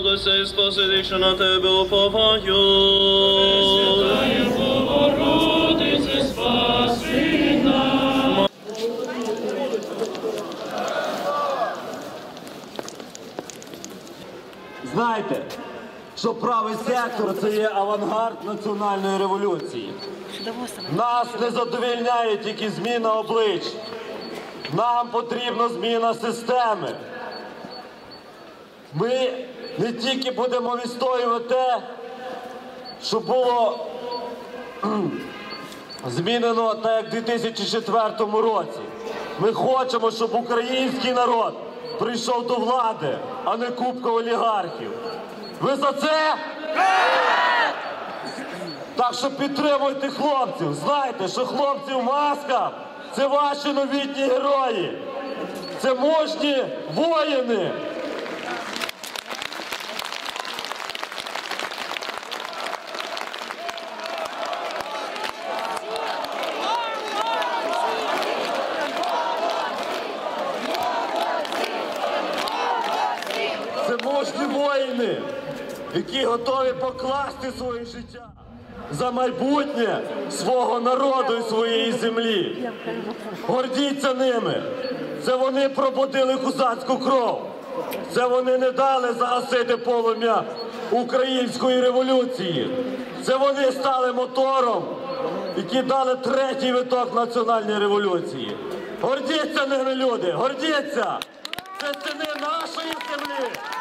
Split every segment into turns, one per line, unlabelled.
радуйся і спасибі, що на тебе уповаю.
Спаси нас.
Знайте, що правий сектор це є авангард національної революції. Нас не задовільняє тільки зміна облич. Нам потрібна зміна системи. Ми не тільки будемо відстоювати те, що було змінено так, як в 2004 році. Ми хочемо, щоб український народ прийшов до влади, а не купка олігархів. Ви за це? Так що підтримуйте хлопців. Знайте, що хлопці в масках це ваші новітні герої. Це мужні воїни. Це мужні воїни, які готові покласти своє життя за майбутнє свого народу і своєї землі. Гордіться ними. Це вони пробудили козацьку кров. Це вони не дали загасити полум'я української революції. Це вони стали мотором, які дали третій виток національної революції. Гордіться ними, люди! Гордіться! Це сини нашої землі!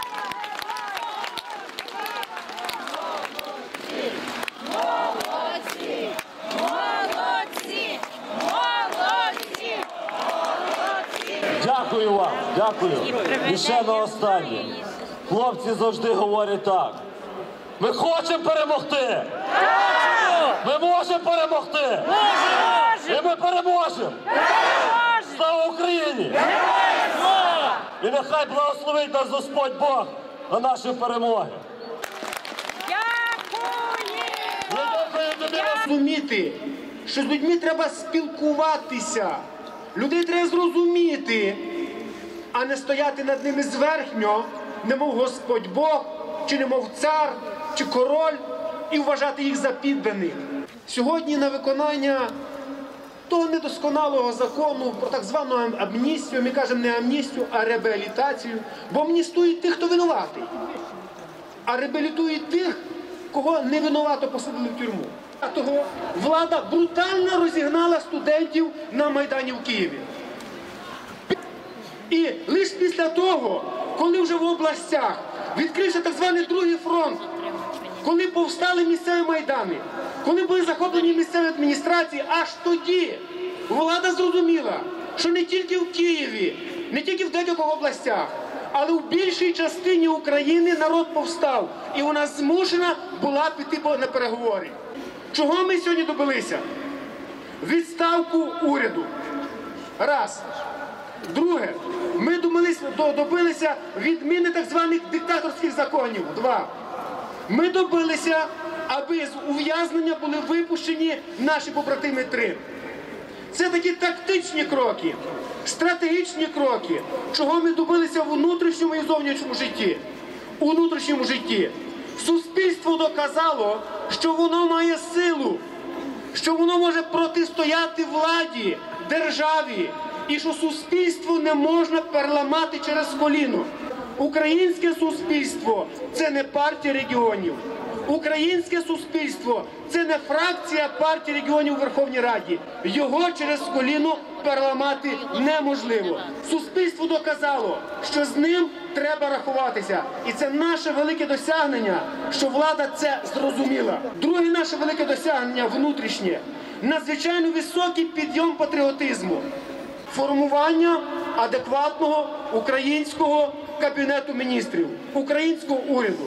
Дякую вам, дякую. І ще на останнє. Хлопці завжди говорять так. Ми хочемо перемогти. Ми можемо перемогти. І ми переможемо. Слава Україні! І нехай благословить нас Господь Бог на наші перемоги.
Розуміти, що з людьми треба спілкуватися. Людей треба зрозуміти, а не стояти над ними зверхньо, немов Господь Бог, чи немов цар, чи король, і вважати їх за підданих. Сьогодні на виконання того недосконалого закону про так звану амністію, ми кажемо не амністію, а реабілітацію, бо амністують тих, хто винуватий а реабілітують тих, кого не винувато посадили в тюрму. А того влада брутально розігнала студентів на Майдані в Києві. І лише після того, коли вже в областях відкрився так званий другий фронт, коли повстали місцеві майдани, коли були захоплені місцеві адміністрації, аж тоді влада зрозуміла, що не тільки в Києві, не тільки в декількох областях, але в більшій частині України народ повстав, і вона змушена була піти на переговори. Чого ми сьогодні добилися? Відставку уряду. Раз. Друге, ми думались- до- добилися відміни так званих диктаторських законів. Два. Ми добилися, аби з ув'язнення були випущені наші побратими три. Це такі тактичні кроки, стратегічні кроки, чого ми добилися в внутрішньому і зовнішньому житті. У внутрішньому житті суспільство доказало, що воно має силу, що воно може протистояти владі, державі, і що суспільство не можна переламати через коліно. Українське суспільство це не партія регіонів. Українське суспільство це не фракція партії регіонів у Верховній Раді. Його через коліно переламати неможливо. Суспільство доказало, що з ним треба рахуватися, і це наше велике досягнення, що влада це зрозуміла. Друге наше велике досягнення внутрішнє надзвичайно високий підйом патріотизму формування адекватного українського кабінету міністрів, українського уряду.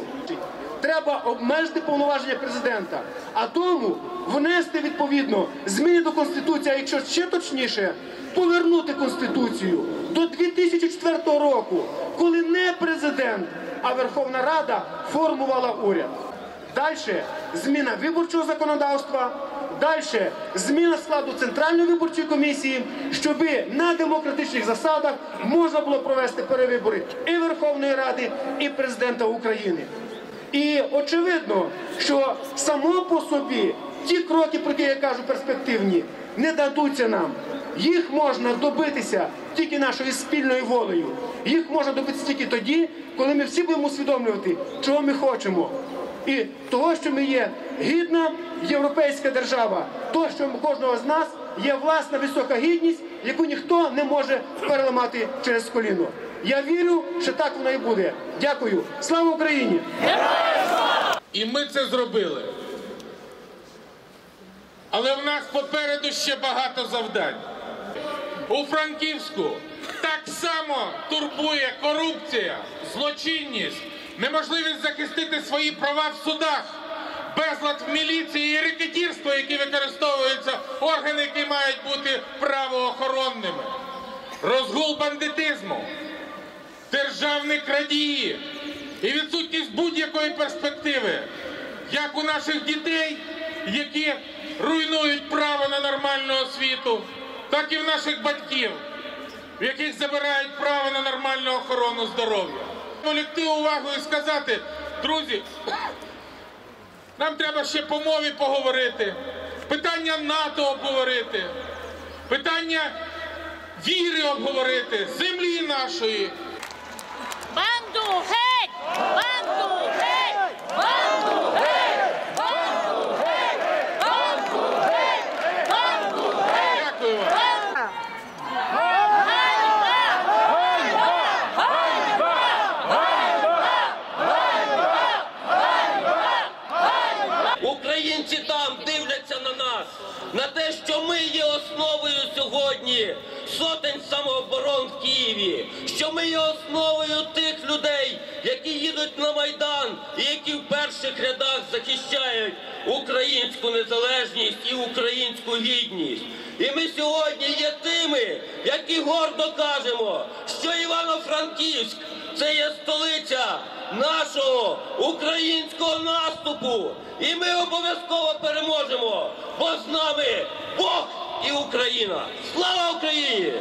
Треба обмежити повноваження президента, а тому внести відповідно зміни до конституції, а якщо ще точніше, повернути конституцію до 2004 року, коли не президент, а Верховна Рада формувала уряд. Далі зміна виборчого законодавства, Далі зміна складу центральної виборчої комісії, щоб на демократичних засадах можна було провести перевибори і Верховної Ради, і президента України. І очевидно, що само по собі ті кроки, про які я кажу, перспективні, не дадуться нам. Їх можна добитися тільки нашою спільною волею. Їх можна добитися тільки тоді, коли ми всі будемо усвідомлювати, чого ми хочемо. І того, що ми є гідна європейська держава, то, що кожного з нас є власна висока гідність, яку ніхто не може переламати через коліно. Я вірю, що так воно і буде. Дякую. Слава Україні!
І ми це зробили. Але в нас попереду ще багато завдань. У Франківську так само турбує корупція, злочинність, неможливість захистити свої права в судах, безлад в міліції і рекетірство, які використовуються органи, які мають бути правоохоронними, розгул бандитизму, державні крадії і відсутність будь-якої перспективи, як у наших дітей, які руйнують право на нормальну освіту, так і в наших батьків, в яких забирають право на нормальну охорону здоров'я. Полягти увагу і сказати, друзі, нам треба ще по мові поговорити, питання НАТО обговорити, питання віри обговорити, землі нашої.
Банду геть! Банду геть! Банду геть! Банду геть! Банду геть!
Дякую вам.
Українці там дивляться на нас, на те, що ми є основою сьогодні сотень самооборон в Києві, що ми є основою тих людей, які їдуть на Майдан і які в перших рядах захищають українську незалежність і українську гідність. І ми сьогодні є тими, які гордо кажемо, що Івано-Франківськ це є столиця нашого українського наступу. І ми обов'язково переможемо, бо з нами Бог і Україна. Слава Україні!